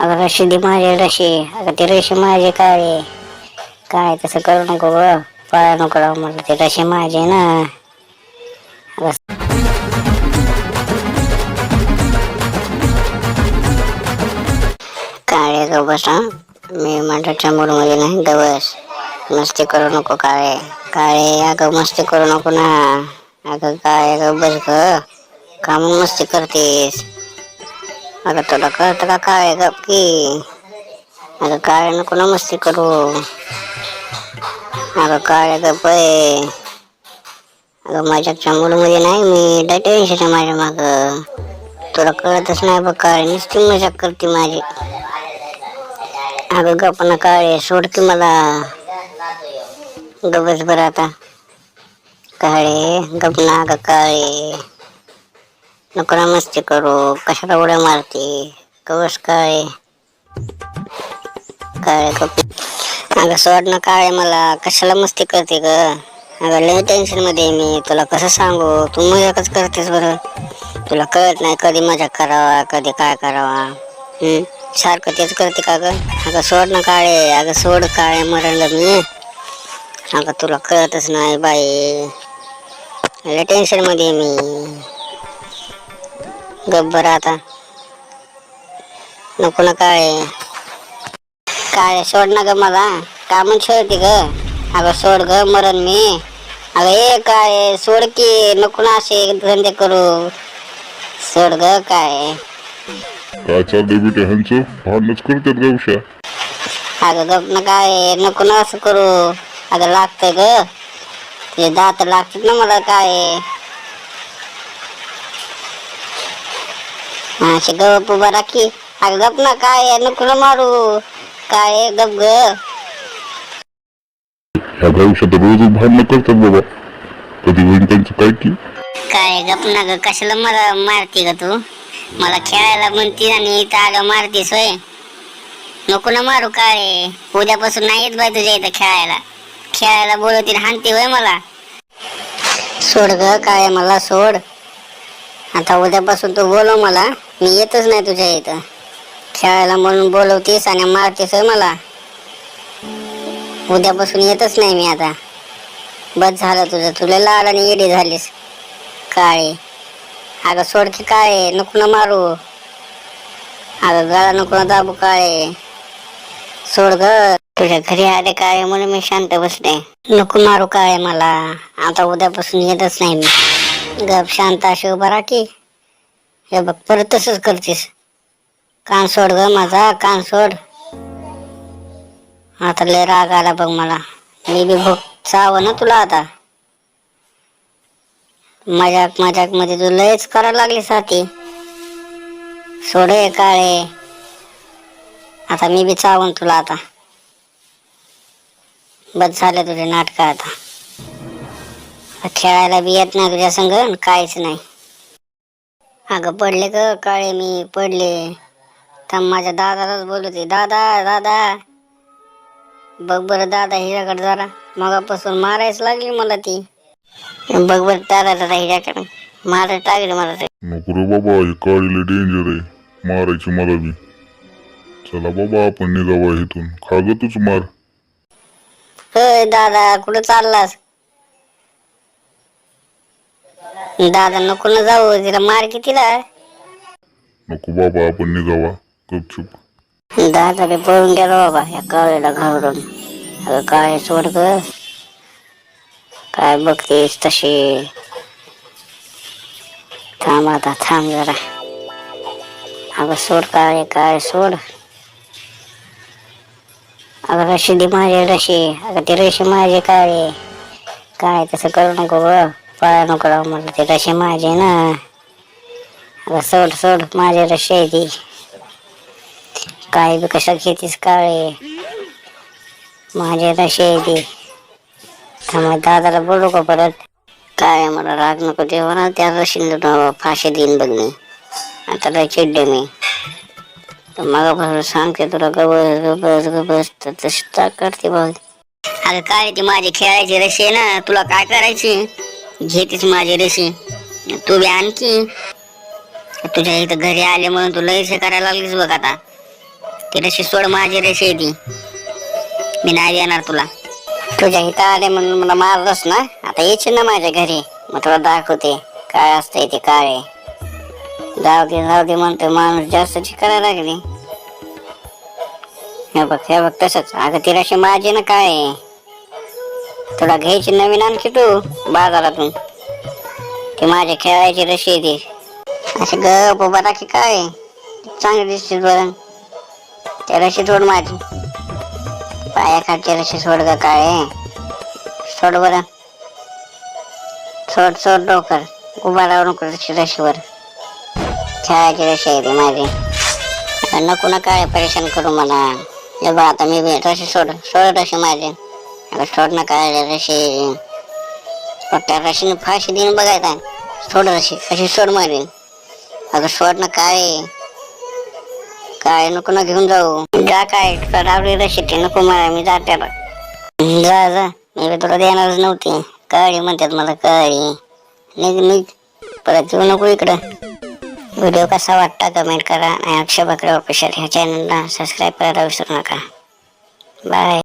अगं रशी दे माझे रशी अगं ते रशी माझे काळे. काय तसं करू नको ग. पळा नको राव मला ते रशी माझे ना. काळे ग बस. हं. मी माझ्या मूडमध्ये नाही ग बस. मस्ती करू नको काळे. काळे अगं मस्ती करू नको ना. अगं काय ग बस ग. का मस्ती करतेस? अगं तुला कळतं का काय गप की अगं काय नको ना मस्ती करू? अगं काय गप आहे. अगं माझ्या मूडमध्ये नाही मी लय टेन्शन माझ्या मागं. तुला कळतच नाही बघ काळे नुसती मजाक करते माझी. अगं गप्पा काळे सोड की मला. गबस बरं आता. काळे गप ना अगं काळे. नको मस्ती करू कशाला उड्या मारते कवस काय? काय अगं सोड ना काळे मला कशाला मस्ती करते ग? अगं लय टेन्शनमध्ये मी तुला कसं सांगू? तू मजाकच करतेस बरं. तुला कळत नाही कधी मजा करावा कधी काय करावा. सारखं तेच करते का गं? अगं सोड ना काळे अगं सोड काळे मरण मी. अगं तुला कळतच नाही बाई. लय टेन्शनमध्ये मी. गब्बर आता. नको ना काळे. काळे सोड ना ग मला. का म्हणून खेळते ग? अगं सोड ग मरण मी. अगं ए काय सोड की. नको ना असे धंदे करू. सोड ग काय काय चाललंय बेटे ह्यांचं भांडणच करतात का उषा अगं गप ना काय नको ना असं करू. अगं लागतंय ग. ते दात लागतात ना मला काय असे गप उभा राखी. अगं गप ना काय नको मारू. काय गप ग. ह्या भविष्यात रोज भांडणं करतात बाबा. कधी होईल त्यांचं काय की? काय गप ना ग. कशाला मला मारते ग तू? मला खेळायला म्हणते आणि इथं आलं मारतीस होय नको ना मारू काय उद्यापासून नाही येत बाई तुझ्या इथं खेळायला. खेळायला बोलवतील हानते होय मला. सोड ग काय मला सोड. आता उद्यापासून तू बोलव मला. मी येतच नाही तुझ्या इथं. खेळायला म्हणून बोलवतीस आणि मारतीस मला. उद्यापासून येतच नाही मी आता. बस झालं तुझं. तुला लाड आणि येडी झालीस. काळे. अगं सोड की काळे. नको ना मारू. अगं गळा नको ना दाबू काळे. सोड ग. तुझ्या घरी आले काळे म्हणून मी शांत बसले. नको मारू काळे मला. आता उद्यापासून येतच नाही मी. गप शांत अशी उभा राखी हे बघ परत तसंच करतेस. कान सोड ग माझा कान सोड. आता लय राग आला बघ मला. मी बी भोग चाव ना तुला आता. मजाक मजाकमध्ये तू लयच करायला लागली साथी सोडे काळे. आता मी बी चावून तुला आता. बस झाले तुझे नाटक आता. खेळायला बी येत नाही तुझ्या संग काहीच नाही. अगं पडले ग काळे मी पडले. तर माझ्या दादालाच बोलवते. दादा दादा. बघ बरं दादा हिच्याकडे जरा. मगापासून मारायच लागली मला ती. बघ बरं दादा दादा हिच्याकडे मारायला लागली मला ते नको रे बाबा हे काळीले डेंजर आहे. मारायची मला बी. चला बाबा आपण निघावा इथून. खा ग तूच मार. होय दादा कुठं चाललास? दादा नको ना जाऊ तिला मार कितीला? नको बाबा आपण निघावा. गपचूप. दादा बी पळून गेला बाबा या काळीला घाबरून. अगं काय सोड ग? काय बघतेस तशी? थांब आता थांब जरा. अगं सोड काळे काय सोड. अगं रशी दे माझे रशी अगं ते रशी माझे काळे काय तसं करू नको ग. पळा नको राहू मला ते रशी माझे ना. आता सोड सोड माझे रशी आहे ती. काय बी कशा घेतीस काळे. माझे रशे आहे ती. त्यामुळे दादाला बोलू का परत? काय मला राग नको तेव्हा ना त्या रशीन फाशी देईन बघ मी. आता लय चिडले मी. मगापासून सांगते तुला गबस गबस गबस तर तशी करते बघ. अरे काय ती माझी खेळायची रशी आहे ना तुला काय करायची? घेतीस माझे रशी. तू बी आणखी तुझ्या इथं घरी आले म्हणून तू लयसे करायला लागलीस बघ आता. ती रशी सोड माझी रशी आहे ती. मी नाही देणार तुला. तुझ्या इथं आले म्हणून मला मारलंस ना? आता यायची ना माझ्या घरी? मग तुला दाखवते. काय असतंय ते काय जाऊ दे जाऊ दे म्हणतो माणूस. जास्तची करायला लागली. हे बघ हे बघ तसंच. अगं ती रशी माझी ना काय आहे? तुला घ्यायची नवीन आणखी तू बाजारातून. ती माझ्या खेळायची रशी येते अशी गप उभा राखी काय? चांगली दिसते बरं. त्या रशी सोड माझी. पायाखालची रशी सोड ग काय सोड बरं. सोड सोड लवकर. उभा राहू नको रशी रशीवर. खेळायची रशी आहे ती माझी. नको ना काय परेशान करू मला. हे बघ आता मी रशी सोड सोड रशी माझी. अगं सोड काय रशी त्या रशीने फाशी देऊन बघायचा सोड रशी अशी सोड मारेन अगं सोड ना काय? काय नको ना घेऊन जाऊ. जा काय तुला रावली रशी ते नको मला मी जाते जा जा. मी तुला देणारच नव्हती. काळी म्हणतात मला काळी. निघ निघ. परत येऊ नको इकडं. व्हिडिओ कसा वाटता कमेंट करा आणि अक्षय बकरे ऑफिशियल ह्या चॅनलला सबस्क्राईब करायला विसरू नका. बाय